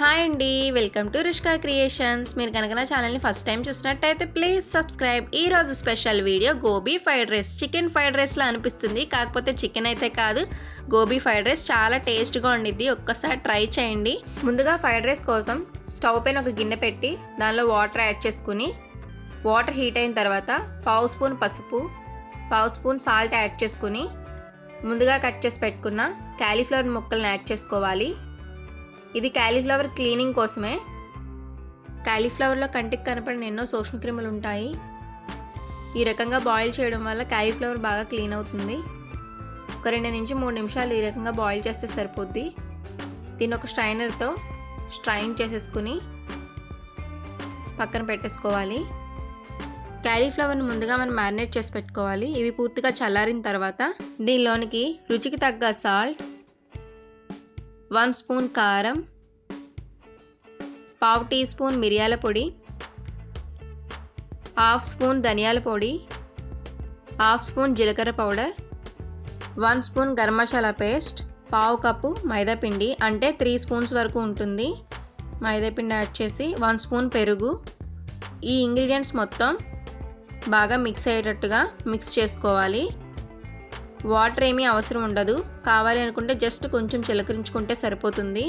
Hi అండి welcome to Rishka creations. మీరు కనుక నా ఛానల్ని ఫస్ట్ టైం చూసినట్టయితే ప్లీజ్ సబ్స్క్రైబ్ ఈ రోజు special video gobi fried rice. Chicken fried రైస్లా అనిపిస్తుంది కాకపోతే చికెన్ అయితే కాదు. గోబీ ఫ్రైడ్ రైస్ చాలా టేస్ట్గా ఉండిద్ది. ఒక్కసారి ట్రై చేయండి. ముందుగా ఫ్రైడ్ రైస్ కోసం స్టవ్ పైన ఒక గిన్నె పెట్టి దానిలో వాటర్ యాడ్ చేసుకుని వాటర్ హీట్ అయిన తర్వాత పావు స్పూన్ పసుపు పావు స్పూన్ సాల్ట్ యాడ్ చేసుకుని ముందుగా కట్ చేసి పెట్టుకున్న క్యాలీఫ్లవర్ ముక్కలను యాడ్ చేసుకోవాలి. ఇది క్యాలీఫ్లవర్ క్లీనింగ్ కోసమే. క్యాలీఫ్లవర్లో కంటికి కనపడిన ఎన్నో సూక్ష్మక్రిములు ఉంటాయి. ఈ రకంగా బాయిల్ చేయడం వల్ల క్యాలీఫ్లవర్ బాగా క్లీన్ అవుతుంది. ఒక రెండు నుంచి మూడు నిమిషాలు ఈ రకంగా బాయిల్ చేస్తే సరిపోద్ది. దీన్ని ఒక స్ట్రైనర్తో స్ట్రైన్ చేసేసుకుని పక్కన పెట్టేసుకోవాలి. క్యాలీఫ్లవర్ని ముందుగా మనం మ్యారినేట్ చేసి పెట్టుకోవాలి. ఇవి పూర్తిగా చల్లారిన తర్వాత దీనిలోనికి రుచికి తగ్గ సాల్ట్ వన్ స్పూన్ కారం పావు టీ స్పూన్ మిరియాల పొడి హాఫ్ స్పూన్ ధనియాల పొడి హాఫ్ స్పూన్ జీలకర్ర powder one spoon garam masala paste పావు కప్పు మైదాపిండి అంటే త్రీ స్పూన్స్ వరకు ఉంటుంది. మైదాపిండి యాడ్ చేసి వన్ స్పూన్ పెరుగు. ఈ ఇంగ్రీడియంట్స్ మొత్తం బాగా మిక్స్ అయ్యేటట్టుగా మిక్స్ చేసుకోవాలి. వాటర్ ఏమీ అవసరం ఉండదు. కావాలి అనుకుంటే జస్ట్ కొంచెం చిలకరించుకుంటే సరిపోతుంది.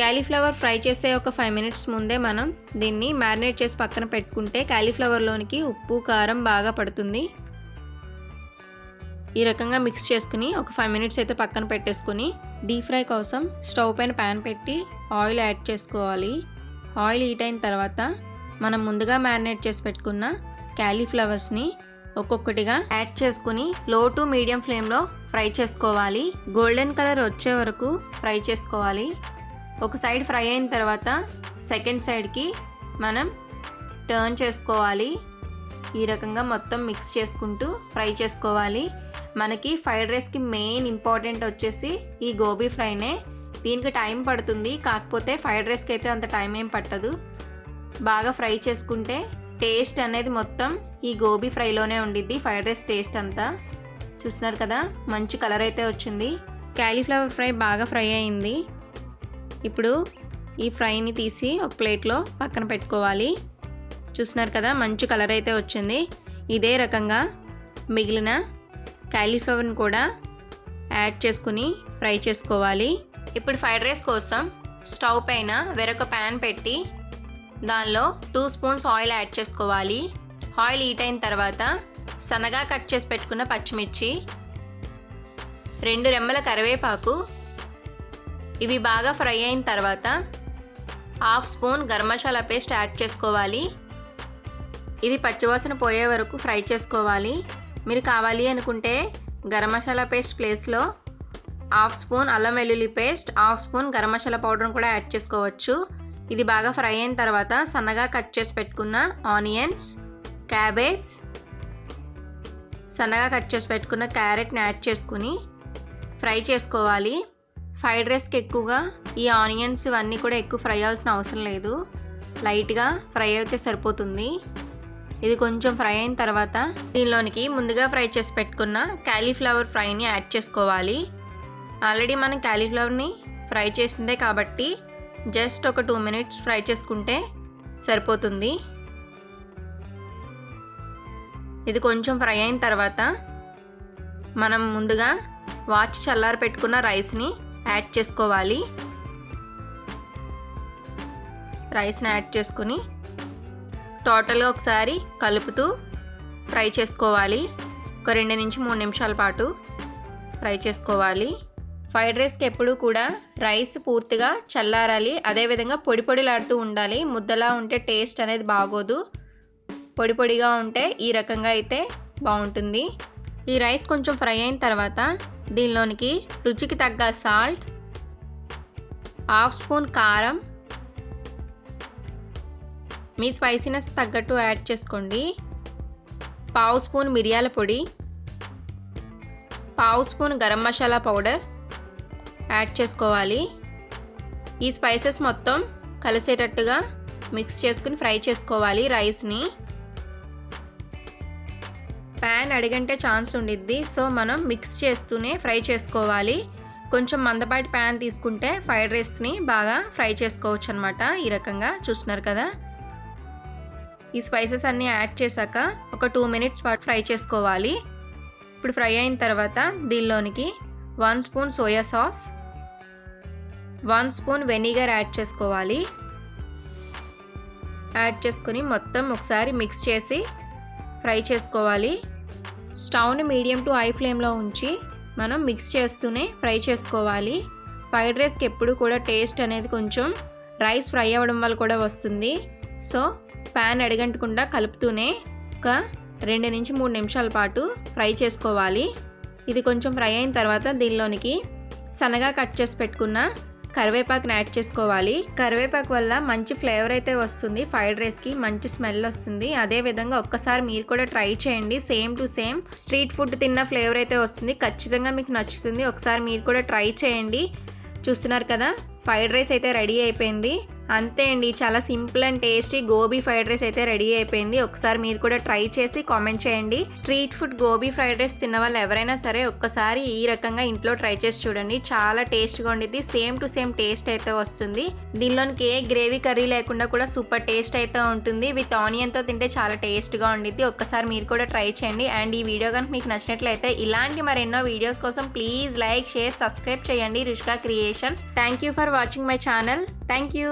క్యాలీఫ్లవర్ ఫ్రై చేసే ఒక ఫైవ్ మినిట్స్ ముందే మనం దీన్ని మ్యారినేట్ చేసి పక్కన పెట్టుకుంటే క్యాలీఫ్లవర్లోనికి ఉప్పు కారం బాగా పడుతుంది. ఈ రకంగా మిక్స్ చేసుకుని ఒక ఫైవ్ మినిట్స్ అయితే పక్కన పెట్టేసుకుని డీప్ ఫ్రై కోసం స్టవ్ పైన ప్యాన్ పెట్టి ఆయిల్ యాడ్ చేసుకోవాలి. ఆయిల్ హీట్ అయిన తర్వాత మనం ముందుగా మ్యారినేట్ చేసి పెట్టుకున్న క్యాలీఫ్లవర్స్ని ఒక్కొక్కటిగా యాడ్ చేసుకుని లో టు మీడియం ఫ్లేమ్లో ఫ్రై చేసుకోవాలి. గోల్డెన్ కలర్ వచ్చే వరకు ఫ్రై చేసుకోవాలి. ఒక సైడ్ ఫ్రై అయిన తర్వాత సెకండ్ సైడ్కి మనం టర్న్ చేసుకోవాలి. ఈ రకంగా మొత్తం మిక్స్ చేసుకుంటూ ఫ్రై చేసుకోవాలి. మనకి ఫ్రైడ్ రైస్కి మెయిన్ ఇంపార్టెంట్ వచ్చేసి ఈ గోబీ ఫ్రైనే. దీనికి టైం పడుతుంది కాకపోతే ఫ్రైడ్ రైస్కి అయితే అంత టైం ఏం పట్టదు. బాగా ఫ్రై చేసుకుంటే టేస్ట్ అనేది మొత్తం ఈ గోబీ ఫ్రైలోనే ఉండిద్ది. ఫ్రైడ్ రైస్ టేస్ట్ అంతా. చూస్తున్నారు కదా మంచి కలర్ అయితే వచ్చింది. క్యాలీఫ్లవర్ ఫ్రై బాగా ఫ్రై అయింది. ఇప్పుడు ఈ ఫ్రైని తీసి ఒక ప్లేట్లో పక్కన పెట్టుకోవాలి. చూస్తున్నారు కదా మంచి కలర్ అయితే వచ్చింది. ఇదే రకంగా మిగిలిన క్యాలీఫ్లవర్ని కూడా యాడ్ చేసుకుని ఫ్రై చేసుకోవాలి. ఇప్పుడు ఫ్రైడ్ రైస్ కోసం స్టవ్ పైన వేరొక ప్యాన్ పెట్టి దానిలో టూ స్పూన్స్ ఆయిల్ యాడ్ చేసుకోవాలి. ఆయిల్ హీట్ అయిన తర్వాత సన్నగా కట్ చేసి పెట్టుకున్న పచ్చిమిర్చి రెండు రెమ్మల కరివేపాకు ఇవి బాగా ఫ్రై అయిన తర్వాత half spoon garam masala paste add చేసుకోవాలి. ఇది పచ్చివాసన పోయే వరకు ఫ్రై చేసుకోవాలి. మీరు కావాలి అనుకుంటే గరం మసాలా పేస్ట్ ప్లేస్లో హాఫ్ స్పూన్ అల్లం వెల్లుల్లి paste half spoon garam masala పౌడర్ని కూడా యాడ్ చేసుకోవచ్చు. ఇది బాగా ఫ్రై అయిన తర్వాత సన్నగా కట్ చేసి పెట్టుకున్న ఆనియన్స్ క్యాబేజ్ సన్నగా కట్ చేసి పెట్టుకున్న క్యారెట్ని యాడ్ చేసుకుని ఫ్రై చేసుకోవాలి. ఫ్రైడ్ రైస్కి ఎక్కువగా ఈ ఆనియన్స్ ఇవన్నీ కూడా ఎక్కువ ఫ్రై అవ్వాల్సిన అవసరం లేదు. లైట్గా ఫ్రై అయితే సరిపోతుంది. ఇది కొంచెం ఫ్రై అయిన తర్వాత దీనిలోనికి ముందుగా ఫ్రై చేసి పెట్టుకున్న క్యాలీఫ్లవర్ ఫ్రైని యాడ్ చేసుకోవాలి. ఆల్రెడీ మనం క్యాలీఫ్లవర్ని ఫ్రై చేసిందే కాబట్టి జస్ట్ ఒక టూ మినిట్స్ ఫ్రై చేసుకుంటే సరిపోతుంది. ఇది కొంచెం ఫ్రై అయిన తర్వాత మనం ముందుగా వాచ్ చల్లారి పెట్టుకున్న రైస్ని యాడ్ చేసుకోవాలి. రైస్ని యాడ్ చేసుకుని టోటల్గా ఒకసారి కలుపుతూ ఫ్రై చేసుకోవాలి. ఒక రెండు నుంచి మూడు నిమిషాల పాటు ఫ్రై చేసుకోవాలి. ఫ్రైడ్ రైస్కి ఎప్పుడు కూడా రైస్ పూర్తిగా చల్లారాలి. అదేవిధంగా పొడి పొడిలాడుతూ ఉండాలి. ముద్దలా ఉంటే టేస్ట్ అనేది బాగోదు. పొడి పొడిగా ఉంటే ఈ రకంగా అయితే బాగుంటుంది. ఈ రైస్ కొంచెం ఫ్రై అయిన తర్వాత దీనిలోనికి రుచికి తగ్గ సాల్ట్ హాఫ్ స్పూన్ కారం మీ స్పైసీనెస్ తగ్గట్టు యాడ్ చేసుకోండి. పావు స్పూన్ మిరియాల పొడి పావు spoon garam masala powder add చేసుకోవాలి. ఈ స్పైసెస్ మొత్తం కలిసేటట్టుగా మిక్స్ చేసుకుని ఫ్రై చేసుకోవాలి రైస్ని. ప్యాన్ అడిగంటే ఛాన్స్ ఉండిద్ది సో మనం మిక్స్ చేస్తూనే ఫ్రై చేసుకోవాలి. కొంచెం మందపాటి ప్యాన్ తీసుకుంటే ఫ్రైడ్ రైస్ని బాగా ఫ్రై చేసుకోవచ్చు అనమాట ఈ రకంగా చూస్తున్నారు కదా. ఈ స్పైసెస్ అన్నీ యాడ్ చేశాక ఒక టూ మినిట్స్ పాటు ఫ్రై చేసుకోవాలి. ఇప్పుడు ఫ్రై అయిన తర్వాత దీనిలోనికి one spoon soya sauce one spoon vinegar add చేసుకోవాలి. యాడ్ చేసుకొని మొత్తం ఒకసారి మిక్స్ చేసి ఫ్రై చేసుకోవాలి. స్టవ్ని మీడియం టు హై ఫ్లేమ్లో ఉంచి మనం మిక్స్ చేస్తూనే ఫ్రై చేసుకోవాలి. ఫ్రైడ్ రైస్కి ఎప్పుడు కూడా టేస్ట్ అనేది కొంచెం రైస్ ఫ్రై అవ్వడం వల్ల కూడా వస్తుంది. సో ప్యాన్ అడగంటకుండా కలుపుతూనే ఒక రెండు నుంచి మూడు నిమిషాల పాటు ఫ్రై చేసుకోవాలి. ఇది కొంచెం ఫ్రై అయిన తర్వాత దీనిలోనికి సన్నగా కట్ చేసి పెట్టుకున్న కరివేపాకుని యాడ్ చేసుకోవాలి. కరివేపాకు వల్ల మంచి ఫ్లేవర్ అయితే వస్తుంది. ఫ్రైడ్ రైస్కి మంచి స్మెల్ వస్తుంది. అదే విధంగా ఒక్కసారి మీరు కూడా ట్రై చేయండి. Same to same street food తిన్న ఫ్లేవర్ అయితే వస్తుంది. ఖచ్చితంగా మీకు నచ్చుతుంది. ఒకసారి మీరు కూడా ట్రై చేయండి. చూస్తున్నారు కదా? ఫ్రైడ్ రైస్ అయితే రెడీ అయిపోయింది. అంతే అండి చాలా simple and tasty gobi fried rice అయితే రెడీ అయిపోయింది. ఒకసారి మీరు కూడా ట్రై చేసి కామెంట్ చేయండి. Street food gobi fried rice తిన్న వాళ్ళు ఎవరైనా సరే ఒక్కసారి ఈ రకంగా ఇంట్లో ట్రై చేసి చూడండి. చాలా టేస్ట్గా ఉండిద్ది సేమ్ టు సేమ్ టేస్ట్ అయితే వస్తుంది. దీనిలోనికి ఏ గ్రేవీ కర్రీ లేకుండా కూడా సూపర్ టేస్ట్ అయితే ఉంటుంది. విత్ ఆనియన్తో తింటే చాలా టేస్ట్గా ఉండిద్ది. ఒక్కసారి మీరు కూడా ట్రై చేయండి. అండ్ ఈ వీడియో కనుక మీకు నచ్చినట్లయితే ఇలాంటి మరెన్నో వీడియోస్ కోసం ప్లీజ్ లైక్ షేర్ సబ్స్క్రైబ్ చేయండి. Rushka creations. Thank you for watching my channel. Thank you